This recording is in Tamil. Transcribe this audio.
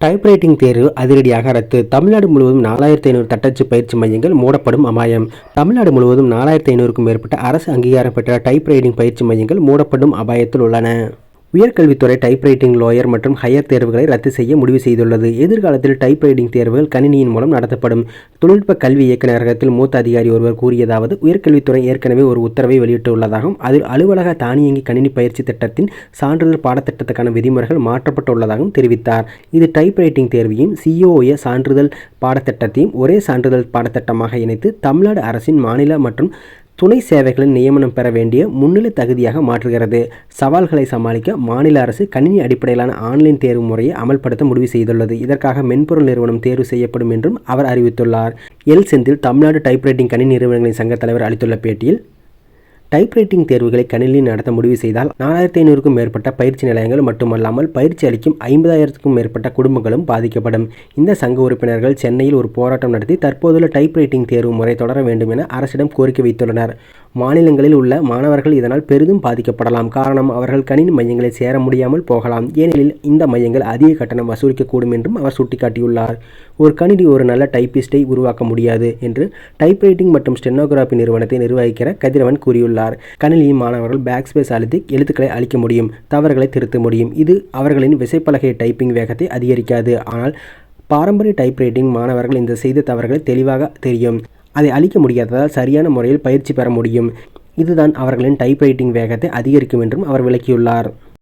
டைப்ரைட்டிங் தேர்வு அதிரடியாக ரத்து. தமிழ்நாடு முழுவதும் நாலாயிரத்தி ஐநூறு தட்டச்சு பயிற்சி மையங்கள் மூடப்படும் அபாயம். தமிழ்நாடு முழுவதும் நாலாயிரத்தி ஐநூறுக்கும் மேற்பட்ட அரசு அங்கீகாரம் பெற்ற டைப்ரைட்டிங் பயிற்சி மையங்கள் மூடப்படும் அபாயத்தில் உள்ளன. உயர்கல்வித்துறை டைப்ரைட்டிங் லோயர் மற்றும் ஹையர் தேர்வுகளை ரத்து செய்ய முடிவு செய்துள்ளது. எதிர்காலத்தில் டைப்ரைட்டிங் தேர்வுகள் கணினியின் மூலம் நடத்தப்படும். தொழில்நுட்ப கல்வி இயக்குநரகத்தில் மூத்த அதிகாரி ஒருவர் கூறியதாவது உயர்கல்வித்துறை ஏற்கனவே ஒரு உத்தரவை வெளியிட்டுள்ளதாகவும் அதில் அலுவலக தானியங்கி கணினி பயிற்சி திட்டத்தின் சான்றிதழ் பாடத்திட்டத்துக்கான விதிமுறைகள் மாற்றப்பட்டுள்ளதாகவும் தெரிவித்தார். இது டைப்ரைட்டிங் தேர்வையும் சிஓஏ சான்றிதழ் பாடத்திட்டத்தையும் ஒரே சான்றிதழ் பாடத்திட்டமாக இணைத்து தமிழ்நாடு அரசின் மாநில மற்றும் துணை சேவைகளின் நியமனம் பெற வேண்டிய முன்னிலை தகுதியாக மாற்றுகிறது. சவால்களை சமாளிக்க மாநில அரசு கணினி அடிப்படையிலான ஆன்லைன் தேர்வு முறையை அமல்படுத்த முடிவு செய்துள்ளது. இதற்காக மென்பொருள் நிறுவனம் தேர்வு செய்யப்படும் என்றும் அவர் அறிவித்துள்ளார். எல் செந்தில் தமிழ்நாடு டைப்ரைட்டிங் கணினி நிறுவனங்களின் சங்க தலைவர் அளித்துள்ள பேட்டியில் டைப்ரைட்டிங் தேர்வுகளை கணினியில் நடத்த முடிவு செய்தால் நாலாயிரத்தி ஐநூறுக்கும் மேற்பட்ட பயிற்சி நிலையங்கள் மட்டுமல்லாமல் பயிற்சி அளிக்கும் ஐம்பதாயிரத்துக்கும் மேற்பட்ட குடும்பங்களும் பாதிக்கப்படும். இந்த சங்க உறுப்பினர்கள் சென்னையில் ஒரு போராட்டம் நடத்தி தற்போதுள்ள டைப்ரைட்டிங் தேர்வு முறை தொடர வேண்டும் என அரசிடம் கோரிக்கை வைத்துள்ளனர். மாநிலங்களில் உள்ள மாணவர்கள் இதனால் பெரிதும் பாதிக்கப்படலாம். காரணம் அவர்கள் கணினி மையங்களை சேர முடியாமல் போகலாம். ஏனெனில் இந்த மையங்கள் அதிக கட்டணம் வசூலிக்கக்கூடும் என்றும் அவர் சுட்டிக்காட்டியுள்ளார். ஒரு கணினி ஒரு நல்ல டைப்பிஸ்டை உருவாக்க முடியாது என்று டைப்ரைட்டிங் மற்றும் ஸ்டெனோகிராபி நிறுவனத்தை நிர்வகிக்கிற கதிரவன் கூறியுள்ளார். கணினியின் மாணவர்கள் பேக் ஸ்பேஸ் அழுத்தி எழுத்துக்களை அழிக்க முடியும் தவறுகளை திருத்த முடியும். இது அவர்களின் விசைப்பலகை டைப்பிங் வேகத்தை அதிகரிக்காது. ஆனால் பாரம்பரிய டைப்ரைட்டிங் மாணவர்கள் இந்த செய்த தவறுகளை தெளிவாக தெரியும். அதை அழிக்க முடியாததால் சரியான முறையில் பயிற்சி பெற முடியும். இதுதான் அவர்களின் டைப்ரைட்டிங் வேகத்தை அதிகரிக்கும் என்றும் அவர் விளக்கியுள்ளார்.